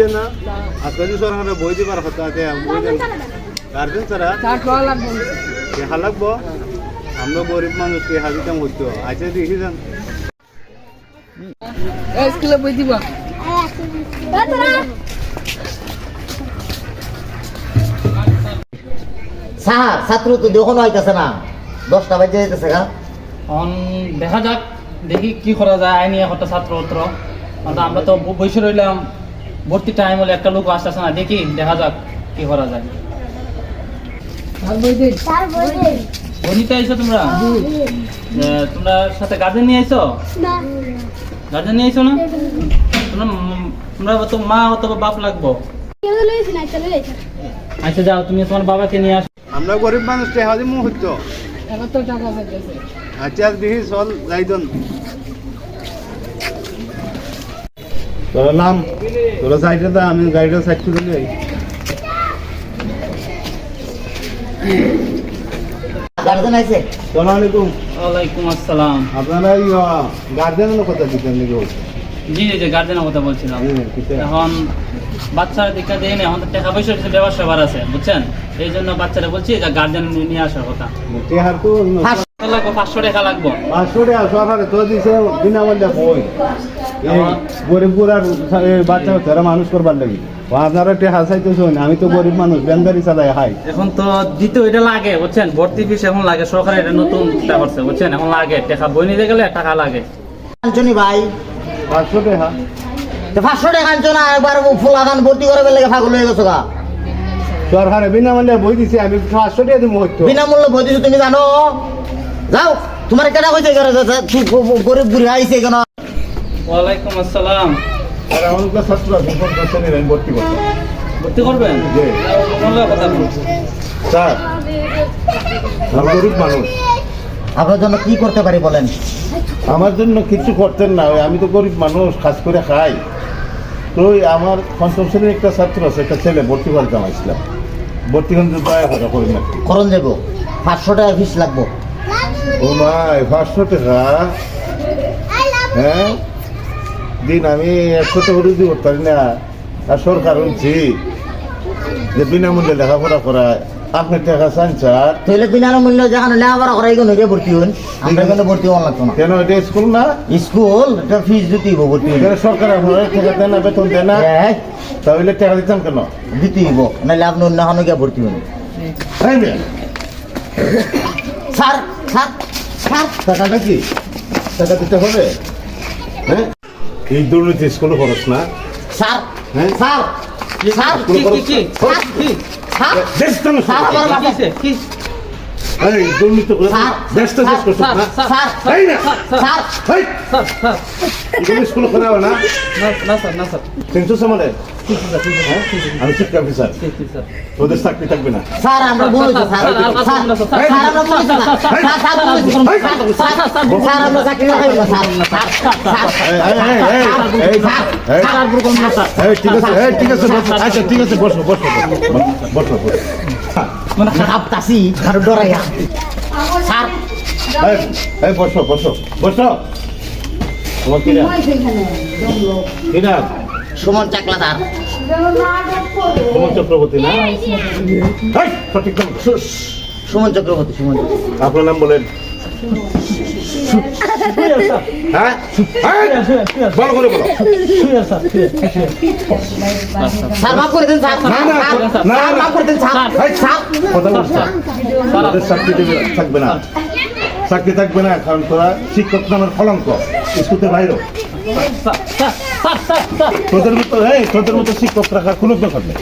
বুঝেন না আজকে যদি সরকারে বই দিবার কথা আছে গার্জেন ছাড়া দেখা লাগবো আমরা গরিব মানুষ কে হাজিতাম হইতো দেখি যান স্কুলে বই দিব স্যার ছাত্র তো হইতেছে না দশটা বাজে যেতেছে গা দেখা যাক দেখি কি করা যায় আইনি একটা ছাত্র ছাত্র আমরা তো বসে রইলাম ভর্তি টাইম হলে একটা লোক আসতেছে না দেখি দেখা যাক কি করা যায়। আর বই দিন বনিতে আইছো তোমরা? তোমরা সাথে গার্জেন নিয়ে আইছো? গার্জেন নিয়ে আইছো না? তোমরা তোমরা তো মা অথবা বাপ লাগবো। আচ্ছা যাও তুমি তোমার বাবাকে নিয়ে আসো। আমরা গরিব মানুষ হইতো। এত টাকা আচ্ছা দেখি চল যাইতন। তোর নাম তোরা সাইডে দা আমি গাড়িটা সাইড করে দিই গার্জেন আইছে? সালাম আলাইকুম। ওয়ালাইকুম আসসালাম। আপনারা গার্জেনের কথা দিতেন নাকি জি জি গার্জেনের কথা বলছিলাম। এখন বাচ্চারা দীক্ষা দেয় এখন টাকা পয়সা কিছু ব্যবসা আছে বুঝছেন? এই জন্য বাচ্চারা বলছি যে গার্জেন নিয়ে আসার কথা। টেহার তো টাকা লাগবো পাঁচশো টাকা লাগবো। পাঁচশো টাকা সরকারে তো দিছে বিনামূল্যে বই গরিব গুড়ার বাচ্চা তারা মানুষ করবার লাগি। ও আপনারা টেহা চাইতেছেন আমি তো গরিব মানুষ ব্যাংকারি চালাই হাই। এখন তো দিতে এটা লাগে বুঝছেন? ভর্তি ফিস এখন লাগে সরকার এটা নতুন চিন্তা করছে বুঝছেন? এখন লাগে টাকা বই নিতে গেলে টাকা লাগে। ভাই। পাঁচশো টাকা তো পাঁচশো টাকা আনছো না একবার ফুলা গান ভর্তি করে বেলে পাগল হয়ে গেছো গা। সরকারে বিনামূল্যে বই দিছে আমি পাঁচশো টাকা দিব বিনামূল্যে ভর্তি দিছো তুমি জানো? যাও তোমার কেনা কেন তুই গরিব বুড়ি আইছে কেন ওয়ালাইকুম আসসালাম। আর আমার ছাত্র আছে পঞ্চাশ শ্রেণির আমি ভর্তি করব ভর্তি করবেন? জি। কথা স্যার আমি গরিব মানুষ। আপনার জন্য কি করতে পারি বলেন? আমার জন্য কিছু করতেন না ওই আমি তো গরিব মানুষ কাজ করে খাই। তো ওই আমার পঞ্চম শ্রেণির একটা ছাত্র আছে একটা ছেলে ভর্তি করতে আসলাম ভর্তি করতে দয়া করে করি না করণ যাব পাঁচশো টাকা ফিস লাগবো। ও পাঁচশো টাকা? হ্যাঁ? দিন আমি একশো টাকা করে দিতে পারি না? আর সরকার হচ্ছে যে বিনামূল্যে লেখাপড়া করায়। আপনি টাকা চান স্যার? তাহলে বিনামূল্য যেখানে লেখাপড়া করাই কোনো ভর্তি হন। আমরা কিন্তু ভর্তি হওয়ার লাগতো না। কেন এটা স্কুল না? স্কুল এটা ফিস দিতে হইব ভর্তি এখানে সরকার আপনারা টাকা দেয় না বেতন দেয় না? এই, তাহলে টাকা দিতাম কেন? দিতে হইব নাহলে আপনি অন্য হানো গিয়ে ভর্তি হন। Sir sir sir. টাকাটা কি? টাকা দিতে হবে? হ্যাঁ? এই দুর্নীতি স্কুলে খরচ না? স্যার হ্যাঁ? স্যার স্যার কি কি কি? স্যার স্যার তো নষ্ট স্যার, আমার কি? এই দুর্নীতি করে স্যার, দেশ তো শেষ করছ স্যার, না স্যার তাই না স্যার হেই, স্যার স্যার তুমি স্কুলে করে না না না স্যার না স্যার তিনশো সমানে ঠিক আছে ঠিক আছে হ্যাঁ? আমি শিক্ষা অফিসার ঠিক ঠিক স্যার তোদের চাকরি থাকবে না স্যার আমরা বলেছি স্যার স্যার, আর কথা বলুন না, স্যার। স্যার স্যার আমরা বলেছি স্যার স্যার স্যার বলেছি স্যার স্যার আমরা চাকরি রাখাই না স্যার স্যার স্যার এই, এই, এই, এই, এই, এই, স্যার আর বলুন না স্যার এই, ঠিক আছে ঠিক আছে বসো। আচ্ছা ঠিক আছে বসো বসো বসো, বসো বসো খারাপ তাসি আর ডরাইয়া। স্যার। এই, বসো বসো বসো। তোমার কি সুমন চাকলাদার। সুমন চক্রবর্তী না? সঠিক। সুমন চক্রবর্তী সুমন। আপনার নাম বলেন। হ্যাঁ হ্যাঁ? না, থাকবে না চাকরি থাকবে না কারণ তোরা শিক্ষক নামের কলঙ্ক স্কুলতে বাইরে sir sir sir sir sir তোদের মতো এই তোদের মতো শিক্ষক রাখার কোনো দরকার নেই